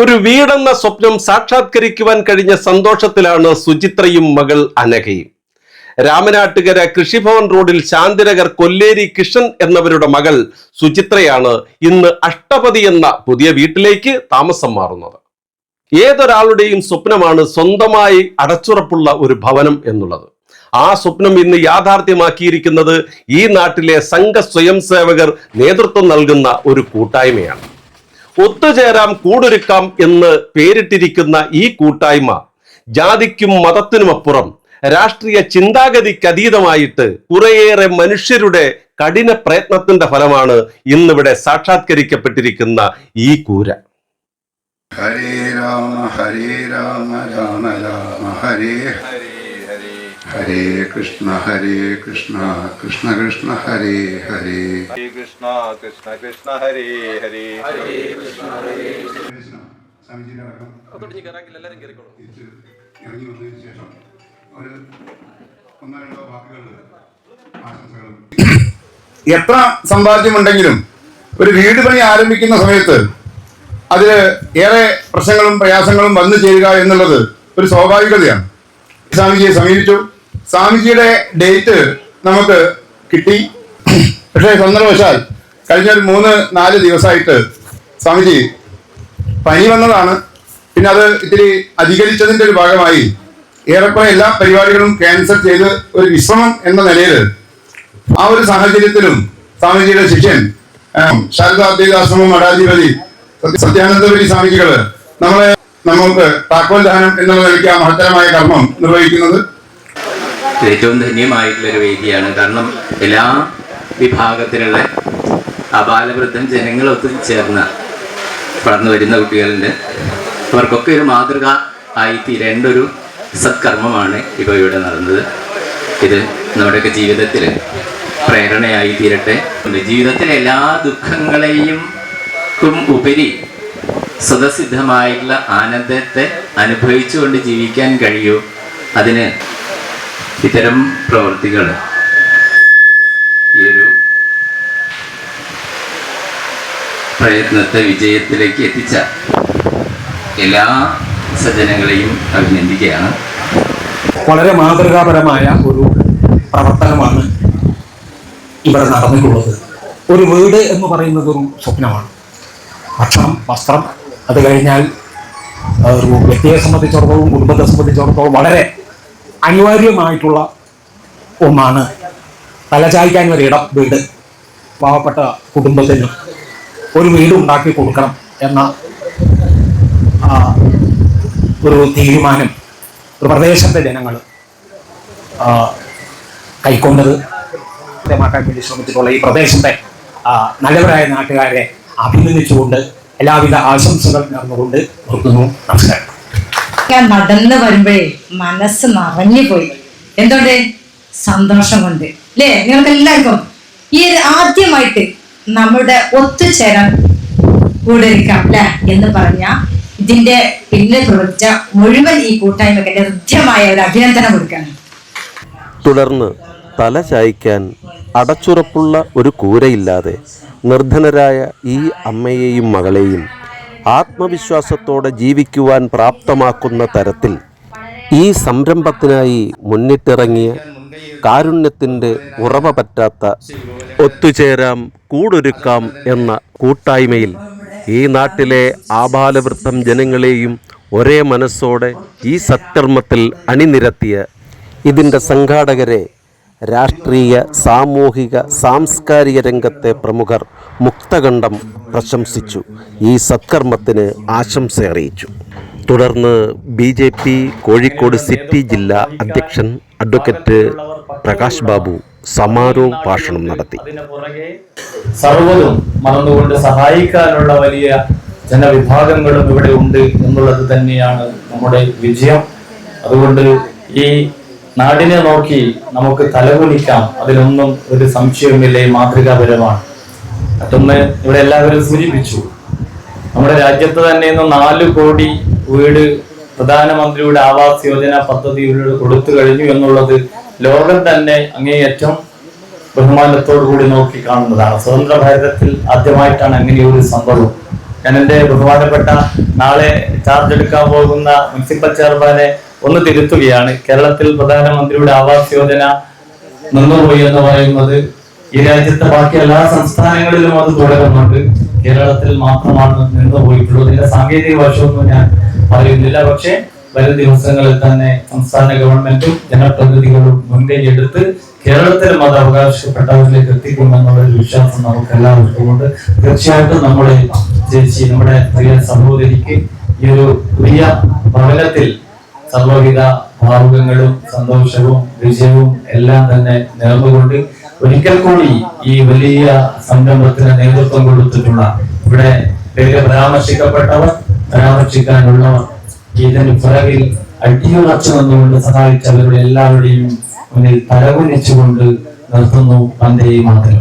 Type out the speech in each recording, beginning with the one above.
ഒരു വീടെന്ന സ്വപ്നം സാക്ഷാത്കരിക്കുവാൻ കഴിഞ്ഞ സന്തോഷത്തിലാണ് സുചിത്രയും മകൾ അനഘയും. രാമനാട്ടുകര കൃഷിഭവൻ റോഡിൽ ശാന്തിനഗർ കൊല്ലേരി കിഷൻ എന്നവരുടെ മകൾ സുചിത്രയാണ് ഇന്ന് അഷ്ടപതി എന്ന പുതിയ വീട്ടിലേക്ക് താമസം മാറുന്നത്. ഏതൊരാളുടെയും സ്വപ്നമാണ് സ്വന്തമായി അടച്ചുറപ്പുള്ള ഒരു ഭവനം എന്നുള്ളത്. ആ സ്വപ്നം ഇന്ന് യാഥാർത്ഥ്യമാക്കിയിരിക്കുന്നത് ഈ നാട്ടിലെ സംഘ സ്വയം സേവകർ നേതൃത്വം നൽകുന്ന ഒരു കൂട്ടായ്മയാണ്. ഒത്തുചേരാം കൂടൊരുക്കാം എന്ന് പേരിട്ടിരിക്കുന്ന ഈ കൂട്ടായ്മ ജാതിക്കും മതത്തിനുമപ്പുറം രാഷ്ട്രീയ ചിന്താഗതിക്ക് അതീതമായിട്ട് കുറേയേറെ മനുഷ്യരുടെ കഠിന പ്രയത്നത്തിന്റെ ഫലമാണ് ഇന്നിവിടെ സാക്ഷാത്കരിക്കപ്പെട്ടിരിക്കുന്ന ഈ കൂര. ഹരേ രാമ ഹരേ രാമ രാമ രാമ ഹരേ. ഹരേ കൃഷ്ണ ഹരേ കൃഷ്ണ കൃഷ്ണ കൃഷ്ണ ഹരേ ഹരേ ഹരേ കൃഷ്ണ കൃഷ്ണ കൃഷ്ണ ഹരേ ഹരേ ഇറങ്ങി വന്നതിന് ശേഷം ഒരു ഒന്നോ രണ്ടോ വാക്കുകൾ ആശംസകളും. എത്ര സമ്പാദ്യമുണ്ടെങ്കിലും ഒരു വീട് പണി ആരംഭിക്കുന്ന സമയത്ത് അതിൽ ഏറെ പ്രശ്നങ്ങളും പ്രയാസങ്ങളും വന്നു ചേരുക എന്നുള്ളത് ഒരു സ്വാഭാവികതയാണ്. സ്വാമിജിയെ സമീപിച്ചു. സ്വാമിജിയുടെ ഡേറ്റ് നമുക്ക് കിട്ടി. പക്ഷേ സന്ദർഭവശാൽ കഴിഞ്ഞ ഒരു മൂന്ന് നാല് ദിവസമായിട്ട് സ്വാമിജി പനി വന്നതാണ്. പിന്നെ അത് ഇത്തിരി അധികരിച്ചതിന്റെ ഒരു ഭാഗമായി ഏറെക്കുറെ എല്ലാ പരിപാടികളും ക്യാൻസൽ ചെയ്ത് ഒരു വിശ്രമം എന്ന നിലയിൽ ആ ഒരു സാഹചര്യത്തിലും സ്വാമിജിയുടെ ശിഷ്യൻ ശാരദാദ്വൈതാശ്രമം മഠാധിപതി സത്യ- സത്യാനന്ദപുരി സ്വാമിജികൾ നമ്മളെ നമുക്ക് താക്കോൽ ദാനം എന്നുള്ള നിലയ്ക്ക് ആ മഹത്തരമായ കർമ്മം നിർവഹിക്കുന്നത് ഏറ്റവും ധന്യമായിട്ടുള്ള ഒരു വേദിയാണ്. കാരണം എല്ലാ വിഭാഗത്തിലുള്ള അപാലവൃദ്ധം ജനങ്ങൾ ഒത്തുചേർന്ന് വളർന്നു വരുന്ന കുട്ടികളുണ്ട്. അവർക്കൊക്കെ ഒരു മാതൃക ആയി തീരേണ്ട ഒരു സത്കർമ്മമാണ് ഇപ്പോൾ ഇവിടെ നടന്നത്. ഇത് നമ്മുടെയൊക്കെ ജീവിതത്തിൽ പ്രേരണയായി തീരട്ടെ. ജീവിതത്തിലെ എല്ലാ ദുഃഖങ്ങളെയും ഉപരി സ്വതസിദ്ധമായിട്ടുള്ള ആനന്ദത്തെ അനുഭവിച്ചുകൊണ്ട് ജീവിക്കാൻ കഴിയൂ. അതിന് ഇത്തരം പ്രവൃത്തികൾ ഈ ഒരു പ്രയത്നത്തെ വിജയത്തിലേക്ക് എത്തിച്ച എല്ലാ സജ്ജനങ്ങളെയും അഭിനന്ദിക്കുകയാണ്. വളരെ മാതൃകാപരമായ ഒരു പ്രവർത്തനമാണ് ഇവിടെ നടന്നിട്ടുള്ളത്. ഒരു വീട് എന്ന് പറയുന്നത് ഒരു സ്വപ്നമാണ്. ഭക്ഷണം വസ്ത്രം അത് കഴിഞ്ഞാൽ ഒരു വ്യക്തിയെ സംബന്ധിച്ചിടത്തോളം കുടുംബത്തെ സംബന്ധിച്ചിടത്തോളം വളരെ അനിവാര്യമായിട്ടുള്ള ഒന്നാണ്. തലചായ്ക്കാൻ ഒരു ഇടം വീട്. പാവപ്പെട്ട കുടുംബത്തിന് ഒരു വീട് ഉണ്ടാക്കി കൊടുക്കണം എന്ന ഒരു തീരുമാനം ഒരു പ്രദേശത്തെ ജനങ്ങൾ കൈക്കൊണ്ടത് കൃത്യമാക്കാൻ വേണ്ടി ശ്രമിച്ചിട്ടുള്ള ഈ പ്രദേശത്തെ നല്ലവരായ നാട്ടുകാരെ അഭിനന്ദിച്ചുകൊണ്ട് എല്ലാവിധ ആശംസകൾ നേർന്നുകൊണ്ട് നിർത്തുന്നു. നമസ്കാരം. ഞാൻ നടന്ന് വരുമ്പോഴേ മനസ്സ് നിറഞ്ഞു പോയി എന്തുകൊണ്ട്? സന്തോഷം കൊണ്ട് അല്ലേ നിങ്ങൾക്ക് എല്ലാവർക്കും ഈ ഒരു ആദ്യമായിട്ട് നമ്മുടെ ഒത്തുചേരാൻ കൂടിരിക്കാം അല്ലെ എന്ന് പറഞ്ഞ ഇതിന്റെ പിന്നിൽ പ്രവർത്തിച്ച മുഴുവൻ ഈ കൂട്ടായ്മക്ക് ഹൃദ്യമായ ഒരു അഭിനന്ദനം കൊടുക്കാണ് തുടർന്ന് തല ചായ്ക്കാൻ അടച്ചുറപ്പുള്ള ഒരു കൂരയില്ലാതെ നിർധനരായ ഈ അമ്മയെയും മകളെയും ആത്മവിശ്വാസത്തോടെ ജീവിക്കുവാൻ പ്രാപ്തമാക്കുന്ന തരത്തിൽ ഈ സംരംഭത്തിനായി മുന്നിട്ടിറങ്ങിയ കാരുണ്യത്തിന്റെ ഉറവ പറ്റാത്ത ഒത്തുചേരാം കൂടൊരുക്കാം എന്ന കൂട്ടായ്മയിൽ ഈ നാട്ടിലെ ആബാലവൃദ്ധം ജനങ്ങളെയും ഒരേ മനസ്സോടെ ഈ സത്കർമ്മത്തിൽ അണിനിരത്തിയ ഇതിന്റെ സംഘാടകരെ രാഷ്ട്രീയ സാമൂഹിക സാംസ്കാരിക രംഗത്തെ പ്രമുഖർ മുക്തകണ്ഠം പ്രശംസിച്ചു. ഈ സത്കർമ്മത്തിന് ആശംസ അറിയിച്ചു തുടർന്ന് B J P Kozhikode city ജില്ലാ അധ്യക്ഷൻ അഡ്വക്കേറ്റ് പ്രകാശ് ബാബു സമാരോഹ ഭാഷണം നടത്തി സർവതും മറന്നുകൊണ്ട് സഹായിക്കാനുള്ള വലിയ ജനവിഭാഗങ്ങളും ഇവിടെ ഉണ്ട് എന്നുള്ളത് തന്നെയാണ് നമ്മുടെ വിജയം. അതുകൊണ്ട് ഈ നാടിനെ നോക്കി നമുക്ക് തലകുലിക്കാം അതിലൊന്നും ഒരു സംശയമില്ല മാതൃകാപരമാണ്. മറ്റൊന്ന് ഇവിടെ എല്ലാവരും സൂചിപ്പിച്ചു. നമ്മുടെ രാജ്യത്ത് തന്നെ ഇന്ന് നാല് കോടി വീട് പ്രധാനമന്ത്രിയുടെ ആവാസ് യോജന പദ്ധതിയിലൂടെ കൊടുത്തു കഴിഞ്ഞു എന്നുള്ളത് ലോകം തന്നെ അങ്ങേയറ്റം ബഹുമാനത്തോടു കൂടി നോക്കി കാണുന്നതാണ്. സ്വതന്ത്ര ഭാരതത്തിൽ ആദ്യമായിട്ടാണ് അങ്ങനെ ഒരു സംഭവം. ഞാൻ എന്റെ ബഹുമാനപ്പെട്ട നാളെ ചാർജ് എടുക്കാൻ പോകുന്ന മുനിസിപ്പൽ ചെയർമാനെ ഒന്ന് തിരുത്തുകയാണ്. കേരളത്തിൽ പ്രധാനമന്ത്രിയുടെ ആവാസ് യോജന നിന്നുപോയി എന്ന് പറയുന്നത് ഈ രാജ്യത്തെ ബാക്കി എല്ലാ സംസ്ഥാനങ്ങളിലും അത് തുടരുന്നുണ്ട്. കേരളത്തിൽ മാത്രമാണ് നിന്ന് പോയിട്ടുള്ളത്. ഇതിന്റെ സാങ്കേതിക വശമൊന്നും ഞാൻ പറയുന്നില്ല. പക്ഷേ വരും ദിവസങ്ങളിൽ തന്നെ സംസ്ഥാന ഗവൺമെന്റും ജനപ്രതിനിധികളും മുൻകൈ എടുത്ത് കേരളത്തിൽ മത അവകാശപ്പെട്ടവരിലേക്ക് എത്തിക്കുമെന്നുള്ള ഒരു വിശ്വാസം നമുക്ക് എല്ലാവർക്കും ഉണ്ട് തീർച്ചയായിട്ടും നമ്മുടെ ചേച്ചി നമ്മുടെ പ്രിയ സഹോദരിക്ക് ഈ ഒരു പ്രിയ ഭവനത്തിൽ സർവവിധ ഭാവുകങ്ങളും സന്തോഷവും വിജയവും എല്ലാം തന്നെ നേർന്നുകൊണ്ട് ഒരിക്കൽ കൂടി ഈ വലിയ സംരംഭത്തിന് നേതൃത്വം കൊടുത്തിട്ടുള്ള ഇവിടെ പേര് പരാമർശിക്കപ്പെട്ടവർ പരാമർശിക്കാനുള്ളവർ ഇതിന് പിറകിൽ അടിയുറച്ചു നിന്നുകൊണ്ട് സഹായിച്ചവരുടെ എല്ലാവരുടെയും മുന്നിൽ തലകുനിച്ചുകൊണ്ട് നിർത്തുന്നു തന്റെ മാത്രം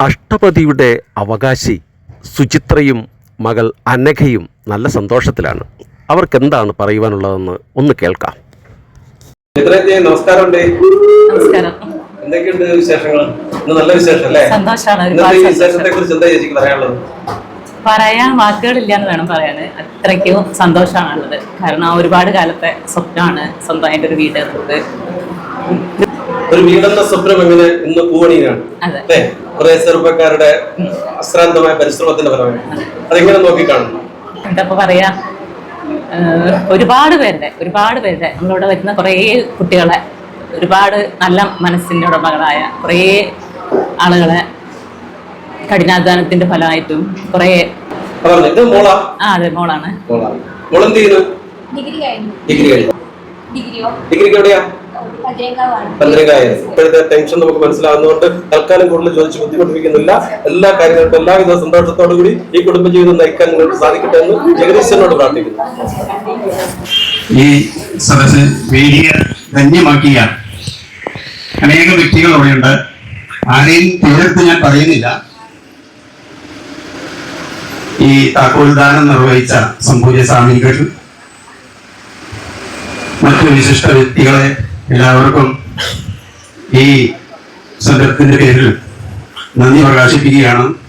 അഷ്ടപതിയുടെ അവകാശി സുചിത്രയും മകൾ അനഘയും നല്ല സന്തോഷത്തിലാണ്. അവർക്കെന്താണ് പറയുവാനുള്ളതെന്ന് ഒന്ന് കേൾക്കാം. നമസ്കാരം നമസ്കാരം. എന്തൊക്കെയുണ്ട് വിശേഷങ്ങൾ ഇന്ന് നല്ല വിശേഷം അല്ലേ? സന്തോഷാണ്. ഈ സന്തോഷം. വിശേഷത്തെ കുറിച്ച് എന്താ ചേച്ചിക്ക് പറയാനുള്ളത്? പറയാൻ വാക്കുകളില്ല എന്ന് വേണം പറയാന്. അത്രയ്ക്കും സന്തോഷമാണുള്ളത്. കാരണം ആ ഒരുപാട് കാലത്തെ സ്വപ്നമാണ് സ്വന്തമായിട്ട് ഒരു വീട് എന്നുള്ളത്. ഒരു വീടെന്ന സ്വപ്നം എങ്ങനെ ഇന്ന് പൂവണിയാണ് അതെ. കുറെ ചെറുപ്പക്കാരുടെ അശ്രാന്തമായ പരിശ്രമത്തിന്റെ ഫലമായി. അതെങ്ങനെ നോക്കിക്കാണുന്നു എന്താ പറയാ? ഒരുപാട് പേരുടെ ഒരുപാട് പേരുടെ. നമ്മളിവിടെ വരുന്ന കുറേ കുട്ടികളെ ഒരുപാട് നല്ല മനസ്സിന്റെ ഉടമകളായ കുറേ ആളുകളെ കഠിനാധ്വാനത്തിന്റെ ഫലമായിട്ടും കുറേ ആ അതെ മോളാണ്. ഡിഗ്രി കഴിഞ്ഞു. ഡിഗ്രി കഴിഞ്ഞു. ഡിഗ്രിയോ ഡിഗ്രിക്ക് എവിടെയാ? ഇപ്പോഴത്തെ ടെൻഷൻ നമുക്ക് മനസ്സിലാവുന്നതുകൊണ്ട് തൽക്കാലം കൂടുതൽ ചോദിച്ച് ബുദ്ധിമുട്ടിപ്പിക്കുന്നില്ല. എല്ലാ കാര്യങ്ങൾക്കും എല്ലാവിധ സന്തോഷത്തോടു കൂടി ഈ കുടുംബജീവിതം നയിക്കാൻ നിങ്ങൾക്ക് സാധിക്കട്ടെ എന്ന് ജഗദീശ്വരനോട് പ്രാർത്ഥിക്കുന്നു. ഈ സദസ് വേദിയ ധന്യമാക്കിയാണ് അനേക വ്യക്തികൾ അവിടെയുണ്ട്. ആരെയും പേരെടുത്ത് ഞാൻ പറയുന്നില്ല. ഈ താക്കോൽദാനം നിർവഹിച്ച സംപൂജ്യ സ്വാമികൾ മറ്റു വിശിഷ്ട വ്യക്തികളെ എല്ലാവർക്കും ഈ സംഘത്തിന്റെ പേരിൽ നന്ദി പ്രകാശിപ്പിക്കുകയാണ്.